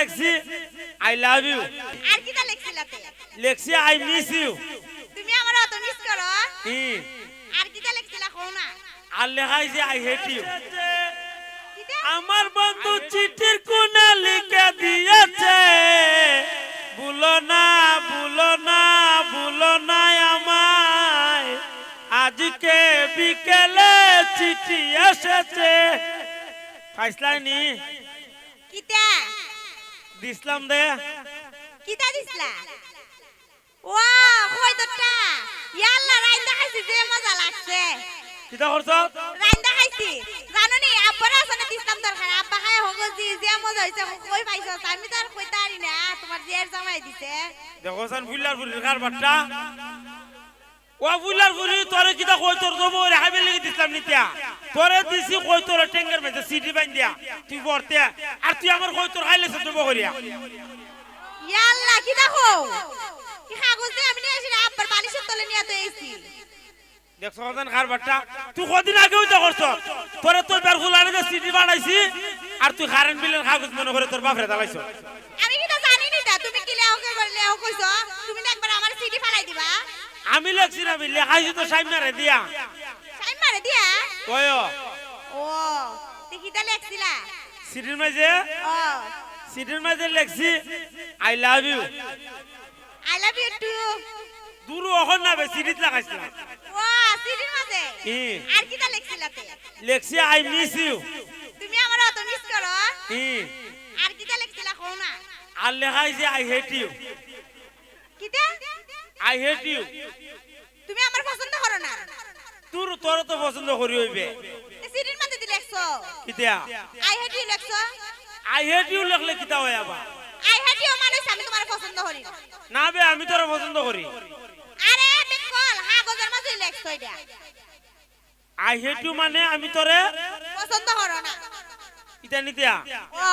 লেখছি I love you আর কিটা লিখছিলাতে লেখছি আই মিস ইউ তুমি আমার অত মিস করো? ই আর কিটা লিখছিলা কও না? আর লেখাইছে আই হেট ইউ আমার বন্ধু চিঠির কোনা লিখে দিয়েছে ভুলো না ভুলো না ভুলো না আমায়। আজকে বিকেলে চিঠি এসেছে। খাইসলাইনি কিটা দিসলাম দে। কিটা দিছলা ওয়া কই তোরটা? ইয়াল্লা রাইন্দা খাইছি যে মজা লাগছে। কিতা করছ রাইন্দা খাইছি। জানো নি আব্বার আসনে দিছলাম দরকার আব্বা খাই হগো জি যে মজা হইছে কই পাইছো? আমি তো আর কইতা পারি না তোমার জিয়ার জামাই দিছে। দেখো সান ফুলার ফুলির কার বাট্টা ও ফুলার ফুলি তোরে কিতা কই তোর দেবো রে হাইবে লেগে দিসলাম নিতিয়া। তোরে দিছি কই তোর টেঙ্গার মেতে সিটি বাইন দিয়া তুই বরতে আর তুই আমার কই তোর খাইলে সে দেবো করিয়া ইয়াল্লা কিটা কও কি কাগজ দিয়ে আমি নিয়ে আসি আব্বার বালিশের তলে নিয়ে তো এইছি দেখছ সান কার বাট্টা তুই কদিন আগেও তো করছ তোরে তোর বের ফুলারে যে সিটি বানাইছি। আর তুই কারেন্ট বিলের কাগজ মনে করে তোর বাপরে দালাইছ আমি কি তো জানি নি তা? তুমি কি লেও কে বললে ও কইছো তুমি একবার আমার সিটি ফালাই দিবা। আমি লেখছি না বিলে। খাইছি তো সাইমারে দিয়া। মারে দিয়া কয়। ও দেখি তা লেখছিলা? সিটির মাঝে ও সিটির মাঝে লেখছি I love you I love you too দূর অখন না বে সিটিত লাগাইছিলাম ও সিটির মাঝে। আর কি তা? লেখছিলাতে লেখছি আই মিস ইউ তুমি আমার অত মিস করো আর কি তা লেখছিলা কও না? আর লেখাইছে আই হেট ইউ কিটা আই হেট ইউ তুমি আমার তোর তোর তো পছন্দ করি হইবে। সিটির মাঝে দি লেখছো কিতা আই হেট ইউ লেখছো। আই হেট ইউ লেখলে কিতা হয় আবার আই হেট ইউ মানে আমি তোমার পছন্দ করি না বে আমি তোর পছন্দ করি। আরে বেকল কাগজের মাঝে লেখছো এটা আই হেট ইউ মানে আমি তোরে পছন্দ করো না। ইতা নিতিয়া? ও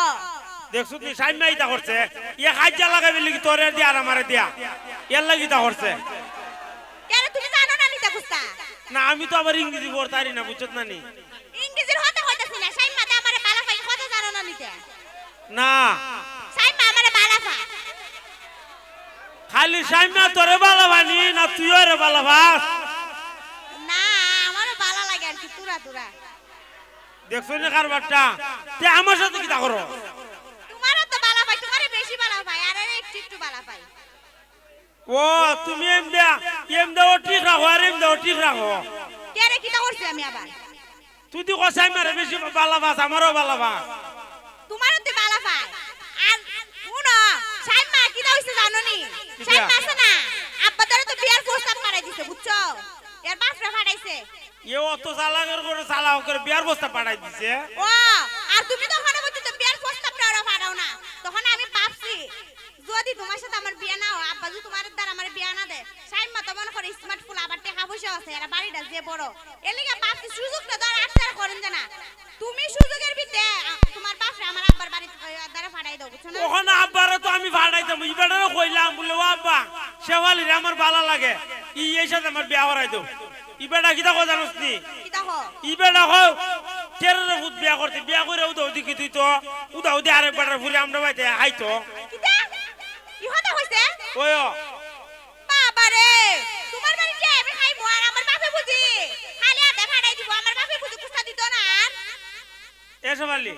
দেখছ তুই সাইমা ইতা করছে ইয়া কাজ্জা লাগাবি লিখি তোরে দিয়া আর আমারে দিয়া। ইয়ার লাগি ইতা করছে কেন তুমি জানো না নিতা কুস্তা না আমি তো আবার ইংরেজি পড়তারি না বুঝছত না নি ইংরেজির হতে কইতাছি না সাইমা দে আমারে বালা পাই কথা জানো না নিতে। না। সাইমা আমারে বালা পা খালি সাইমা তোরে বালা বানি না তুই রে বালা না আমারও বালা লাগে আর কি তুরা তুরা। দেখছ না কারবারটা? তে আমার সাথে কিতা করো তোমারও তো বালা পাই তোমারে বেশি বালা পাই আর এর একটু একটু বালা পাই ও তুমি এম দেয়া এম দেও ঠিক রাখো আর এম দেও ঠিক রাখো। কে রে কিটা করছি আমি আবার? তুই তো কসাই মারে বেশি বালা ভাস আমারও বালা ভাস তোমারও তো বালা পাই আর শুনো সাইমা কিটা হইছে জানো নি? সাইমা আছে না? আব্বা ধরে তো বিয়ার প্রস্তাব পাঠাই দিছে বুঝছ? এর বাপরা পাঠাইছে। এ অত চালাকের করে চালাক করে বিয়ার বস্তা পাঠাই দিছে। ও আর তুমি তো বিয়ার প্রস্তাবটা ওরা পাঠাও না তখন আমি ভাবছি যদি তোমার সাথে আমার বিয়ে না হয় আব্বা যদি তোমার দ্বারা আমার বিয়ে না দেয় সাইন মতো মনে করে স্মার্ট ফুল আবার টাকা পয়সা আছে এরা বাড়িটা যে বড়। এর লিগে ভাবছি সুযোগটা ধর আটটার করেন জানা তুমি সুযোগের ভিতরে তোমার বাপরে আমার আব্বার বাড়ি দ্বারা পাঠাই দাও বুঝছ না? ওখানে আব্বারে তো আমি ভাড়াইতাম ইবেটারও কইলাম বলে ও আব্বা শেওয়ালিরে আমার ভালো লাগে। ই এই সাথে আমার বিয়া করাই দাও। ইবেটা কিতা কথা জানোস নি? কি দেখো ইবেটা হও কেরে ভূত বিয়া করতে বিয়া করে উদাও দিকে তুই তো? উদাও দি আরেক বেটার ফুলে আমরা বাইতে আইতো। কিটা ইহতে হইছে ওই বাবা রে তোমার বাড়ি যে আমি খাইবো আর আমার বাপে বুঝি খালি